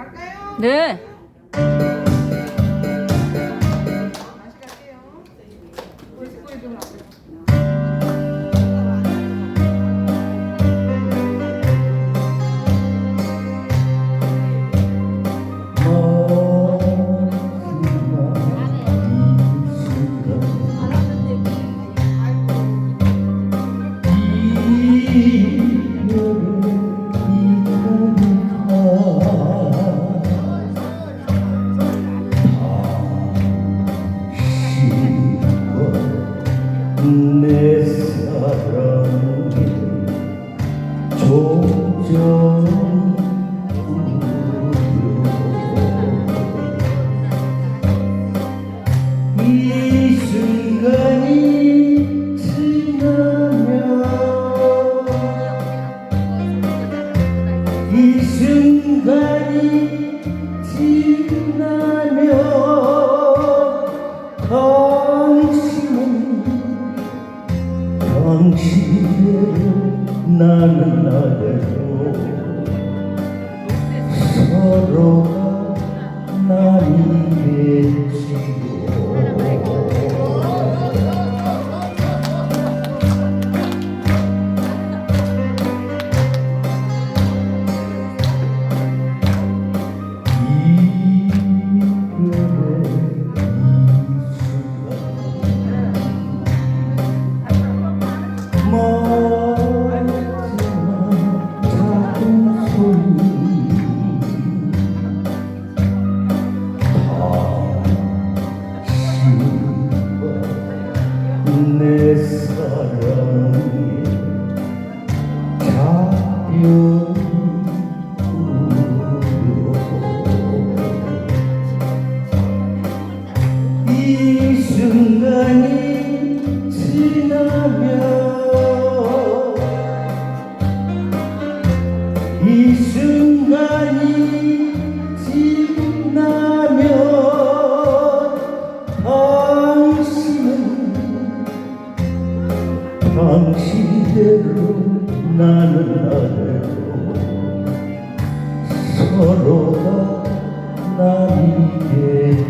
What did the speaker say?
갈까요? 네. 순간이 지나면 이 순간이 지나면 당신은 당신대로 나는 나대로 서로가 내 사랑이 자연 이 순간이 지나면 이 순간이 당신대로 나는 나대로 서로가 나이겠지요